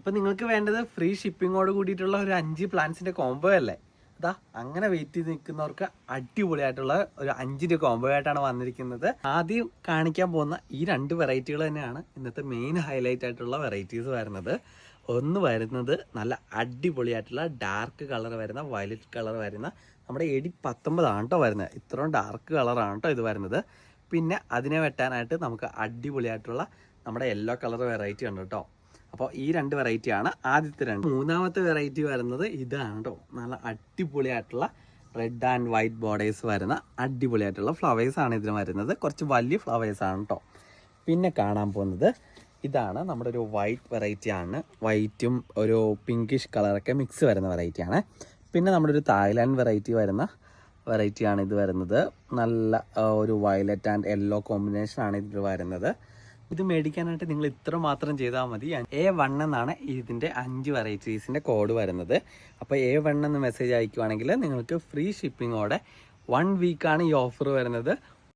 അപ്പൊ നിങ്ങൾക്ക് വേണ്ടത് ഫ്രീ ഷിപ്പിങ്ങോട് കൂടിയിട്ടുള്ള ഒരു അഞ്ച് പ്ലാൻസിന്റെ കോംബോ അല്ലേ? അതാ അങ്ങനെ വെയിറ്റ് ചെയ്ത് നിൽക്കുന്നവർക്ക് അടിപൊളിയായിട്ടുള്ള ഒരു അഞ്ചിന്റെ കോംബോ ആയിട്ടാണ് വന്നിരിക്കുന്നത്. ആദ്യം കാണിക്കാൻ പോകുന്ന ഈ രണ്ട് വെറൈറ്റികൾ തന്നെയാണ് ഇന്നത്തെ മെയിൻ ഹൈലൈറ്റ് ആയിട്ടുള്ള വെറൈറ്റീസ് വരുന്നത്. ഒന്ന് വരുന്നത് നല്ല അടിപൊളിയായിട്ടുള്ള ഡാർക്ക് കളർ വരുന്ന വയലറ്റ് കളർ വരുന്ന നമ്മുടെ എടി പത്തൊമ്പതാണ് കേട്ടോ വരുന്നത്. ഇത്രയും ഡാർക്ക് കളറാണ് കേട്ടോ ഇത് വരുന്നത്. പിന്നെ അതിനെ വെട്ടാനായിട്ട് നമുക്ക് അടിപൊളിയായിട്ടുള്ള നമ്മുടെ യെല്ലോ കളർ വെറൈറ്റി ഉണ്ട് കേട്ടോ അപ്പോൾ ഈ രണ്ട് വെറൈറ്റിയാണ് ആദ്യത്തെ രണ്ട്. മൂന്നാമത്തെ വെറൈറ്റി വരുന്നത് ഇതാണ് കേട്ടോ നല്ല അടിപൊളിയായിട്ടുള്ള റെഡ് ആൻഡ് വൈറ്റ് ബോർഡേഴ്സ് വരുന്ന അടിപൊളിയായിട്ടുള്ള ഫ്ലവേഴ്സ് ആണ് ഇതിന് വരുന്നത്. കുറച്ച് വലിയ ഫ്ലവേഴ്സ് ആണ് കേട്ടോ പിന്നെ കാണാൻ പോകുന്നത് ഇതാണ് നമ്മുടെ ഒരു വൈറ്റ് വെറൈറ്റി ആണ്. വൈറ്റും ഒരു പിങ്കിഷ് കളറൊക്കെ മിക്സ് വരുന്ന വെറൈറ്റിയാണ് പിന്നെ നമ്മുടെ ഒരു തായ്ലാൻഡ് വെറൈറ്റി വരുന്ന വെറൈറ്റിയാണ് ഇത് വരുന്നത്. നല്ല ഒരു വയലറ്റ് ആൻഡ് യെല്ലോ കോമ്പിനേഷൻ ആണ് ഇതിൽ വരുന്നത്. ഇത് മേടിക്കാനായിട്ട് നിങ്ങൾ ഇത്ര മാത്രം ചെയ്താൽ മതി. എ വൺ എന്നാണ് ഇതിന്റെ അഞ്ച് വെറൈറ്റീസിന്റെ കോഡ് വരുന്നത്. അപ്പോൾ എ വൺ എന്ന് മെസ്സേജ് അയക്കുവാണെങ്കിൽ നിങ്ങൾക്ക് ഫ്രീ ഷിപ്പിങ്ങോടെ വൺ വീക്കാണ് ഈ ഓഫർ വരുന്നത്.